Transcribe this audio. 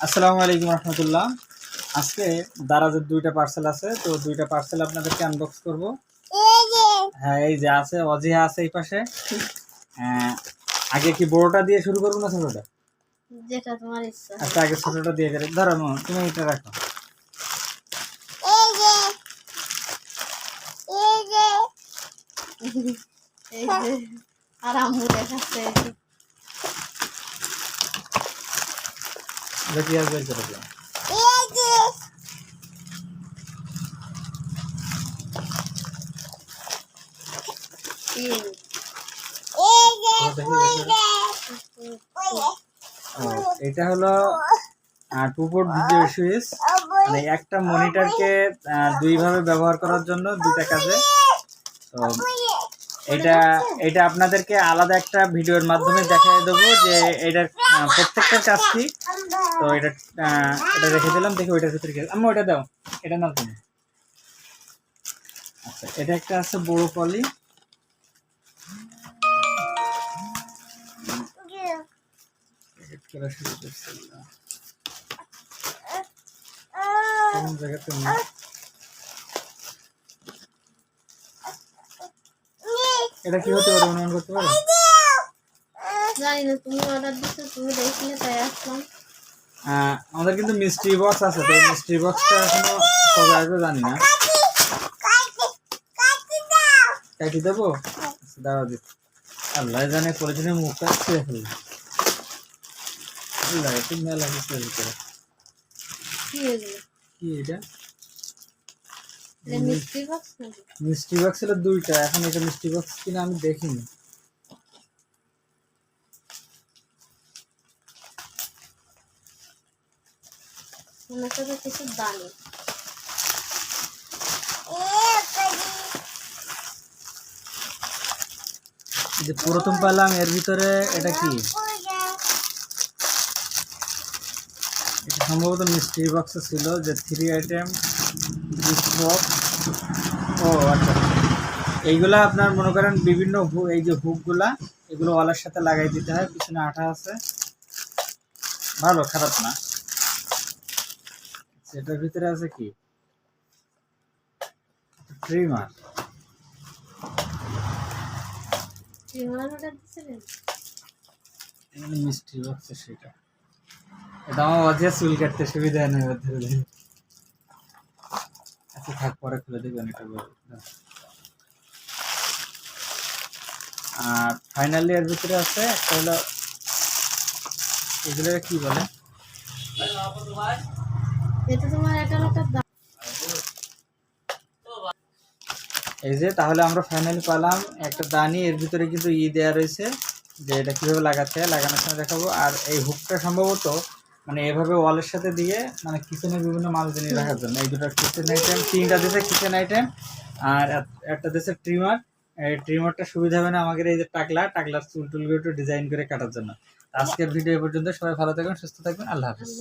আসসালামু আলাইকুম রহমতুল্লাহ। আজকে দারাজের দুইটা পার্সেল আছে তো দুইটা পার্সেল আপনাদেরকে আনবক্স করব। হ্যাঁ এই যে আছে অজিহা আছে এই পাশে। আহ, আগে কি বড়টা দিয়ে শুরু করব না ছোটটা? যেটা তোমার ইচ্ছা। আচ্ছা আগে ছোটটা দিয়ে ধরো তুমি এটা রাখো। আর আম্মু দেখাচ্ছে এটা হলো টু পোর্ট ভিডিও সুইচ মানে একটা মনিটরকে দুই ভাবে ব্যবহার করার জন্য দুইটা কাজে। তো এটা এটা আপনাদেরকে আলাদা একটা ভিডিওর মাধ্যমে দেখাই দেবো যে এটার প্রত্যেকটা প্রত্যেকটার কাজ কি। তো এটা এটা রেখে দিলাম, দেখি ওইটার ভিতরে কি আমি ওইটা দাও। এটা নাও তুমি। আচ্ছা এটা একটা আছে বড় জায়গাতে এটা কি হতে পারে? অনুমান করতে পারো? জানি না, তুমি অর্ডার দিচ্ছ তুমি দেখলে তাই আসলাম। আমাদের কিন্তু মিস্ট্রি বক্স আছে তো মিস্ট্রি বক্সটা এখনও কবে আসবে জানি না। কাটি দেবো? আচ্ছা, দাঁড়াও আল্লাহ জানে পলিথিনের মুখটা ছিঁড়ে ফেলবে আল্লাহ একটু মেলা ভিতরে কি এটা? মিষ্টি বক্স মিস্ট্রি বক্স ছিল দুইটা এখন এটা মিস্ট্রি বক্স কিনা আমি দেখিনি। মনে করে কিছু এই যে প্রথম পেলাম এর ভিতরে এটা কি? এটা সম্ভবত মিস্ট্রি বক্সে ছিল যে থ্রি আইটেম ও আচ্ছা। এইগুলা আপনার মনে করেন বিভিন্ন এই যে হুকগুলা এগুলো ওয়ালের সাথে লাগাই দিতে হয় পিছনে আঠা আছে। ভালো খারাপ না। সেটার ভিতরে আছে কি? ট্রিমার। মিষ্টি বক্সে সেটা। এটা আমার অজে চুল কাটতে সুবিধা নেই ধরে আচ্ছা থাক পরে খুলে দেবেন এটা আর ফাইনালি এর ভিতরে আছে একটা হলো এগুলো কি বলে? এটা তোমার এটা দাম। এই যে তাহলে আমরা ফাইনালি পেলাম। একটা দানি এর ভিতরে কিন্তু ই দেওয়া রয়েছে যে এটা কীভাবে লাগাতে লাগানোর সময় দেখাবো। আর এই হুকটা সম্ভবত মানে এভাবে ওয়ালের সাথে দিয়ে মানে কিচেনের বিভিন্ন মাল জিনিস রাখার জন্য। এই দুটো কিচেন আইটেম তিনটা দিয়েছে কিচেন আইটেম আর একটা দিয়েছে ট্রিমার এই ট্রিমারটা সুবিধা হবে না আমাদের এই যে টাকলা। টাকলার চুল টুলগুলো একটু ডিজাইন করে কাটার জন্য। আজকের ভিডিও এ পর্যন্ত সবাই ভালো থাকবেন সুস্থ থাকবেন। আল্লাহ হাফিজ।